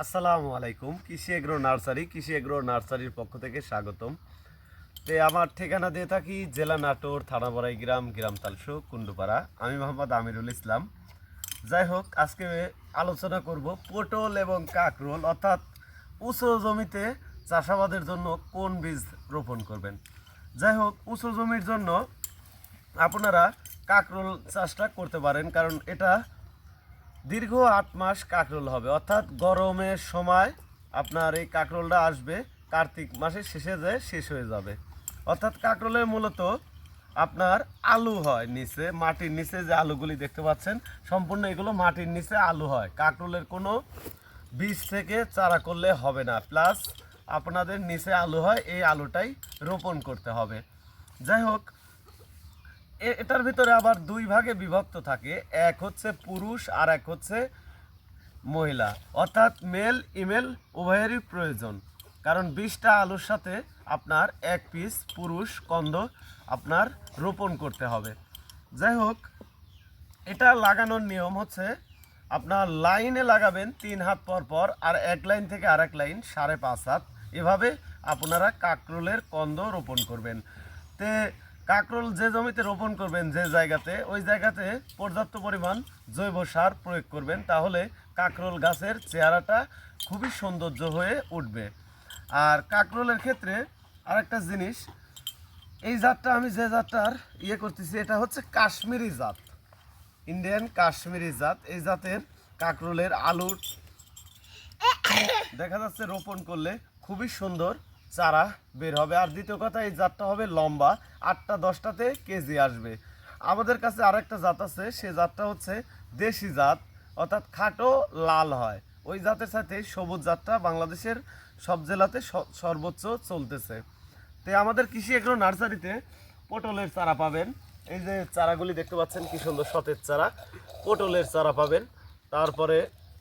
আসসালামু আলাইকুম। কৃষি এগ্রো নার্সারি, কৃষি এগ্রো নার্সারির পক্ষ থেকে স্বাগতম। তে আমার ঠিকানা দিয়ে থাকি জেলা নাটোর, থানাবড়াই গ্রাম গ্রাম তালসু কুন্ডুপাড়া আমি মোহাম্মদ আমিরুল ইসলাম। যাই হোক, আজকে আলোচনা করব পটল এবং কাকরোল অর্থাৎ উঁচু জমিতে চাষাবাদের জন্য কোন বীজ রোপণ করবেন। যাই হোক, উঁচু জমির জন্য আপনারা কাকরোল চাষটা করতে পারেন, কারণ এটা দীর্ঘ আট মাস কাঁকরোল হবে। অর্থাৎ গরমের সময় আপনার এই কাঁকরোলটা আসবে, কার্তিক মাসের শেষে যায় শেষ হয়ে যাবে। অর্থাৎ কাকরোলের মূলত আপনার আলু হয় নিচে, মাটির নিচে যে আলুগুলি দেখতে পাচ্ছেন, সম্পূর্ণ এগুলো মাটির নিচে আলু হয়। কাঁকরোলের কোনো বীজ থেকে চারা করলে হবে না। প্লাস আপনাদের নিচে আলু হয়, এই আলুটাই রোপণ করতে হবে। যাই হোক এটার ভিতরে আবার দুই ভাগে বিভক্ত থাকে। এক হচ্ছে পুরুষ আর এক হচ্ছে মহিলা। অর্থাৎ মেল ইমেল উভয়েরই প্রয়োজন। কারণ বিশটা আলুর সাথে আপনার এক পিস পুরুষ কন্দ আপনার রোপণ করতে হবে। যাই হোক, এটা লাগানোর নিয়ম হচ্ছে আপনার লাইনে লাগাবেন তিন হাত পর পর আর এক লাইন থেকে আরেক লাইন সাড়ে পাঁচ হাত। এভাবে আপনারা কাকরোলের কন্দ রোপণ করবেন। তে কাকরোল যে জমিতে রোপণ করবেন যে জায়গাতে, ওই জায়গাতে পর্যাপ্ত পরিমাণ জৈব সার প্রয়োগ করবেন, তাহলে কাকরোল গাছের চেহারাটা খুবই সৌন্দর্য হয়ে উঠবে। আর কাকরোলের ক্ষেত্রে আরেকটা জিনিস, এই জাতটা আমি যে জাতটার ইয়ে করতেছি, এটা হচ্ছে কাশ্মীরি জাত। ইন্ডিয়ান কাশ্মীরি জাত, এই জাতের কাকরোলের আলুর দেখা যাচ্ছে রোপণ করলে খুবই সুন্দর চারা বের হবে। আর দ্বিতীয় কথা, এই জাতটা হবে লম্বা, আটটা দশটাতে কেজি আসবে। আমাদের কাছে আর একটা জাত আছে, সে জাতটা হচ্ছে দেশি জাত, অর্থাৎ খাটো লাল হয়। ওই জাতের সাথে সবুজ জাতটা বাংলাদেশের সব জেলাতে সর্বোচ্চ চলতেছে। তো আমাদের কৃষি এগ্রো নার্সারিতে পটলের চারা পাবেন। এই যে চারাগুলি দেখতে পাচ্ছেন, কি সুন্দর সতেজ চারা। পটলের চারা পাবেন। তারপরে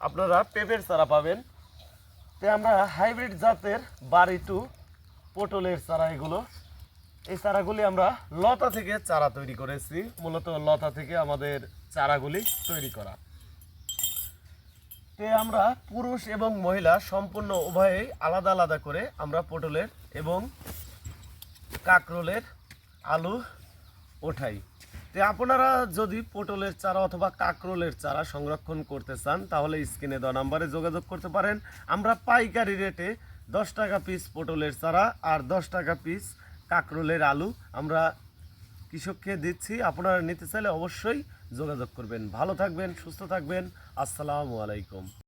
আপনারা পেঁপের চারা পাবেন। তো আমরা হাইব্রিড জাতের বাড়ি টু পটলের চারা এগুলো। এই চারাগুলি আমরা লতা থেকে চারা তৈরি করেছি। মূলত লতা থেকে আমাদের চারাগুলি তৈরি করা। তে আমরা পুরুষ এবং মহিলা সম্পূর্ণ উভয়েই আলাদা আলাদা করে আমরা পটলের এবং কাকরোলের আলু ওঠাই। তো আপনারা যদি পটলের চারা অথবা কাকরোলের চারা সংরক্ষণ করতে চান, তাহলে স্ক্রিনে দেওয়া নাম্বারে যোগাযোগ করতে পারেন। আমরা পাইকারি রেটে দশ টাকা পিস পটলের চারা আর দশ টাকা পিস কাকরোলের আলু আমরা কৃষককে দিচ্ছি। আপনারা নিতে চাইলে অবশ্যই যোগাযোগ করবেন। ভালো থাকবেন, সুস্থ থাকবেন। আসসালামু আলাইকুম।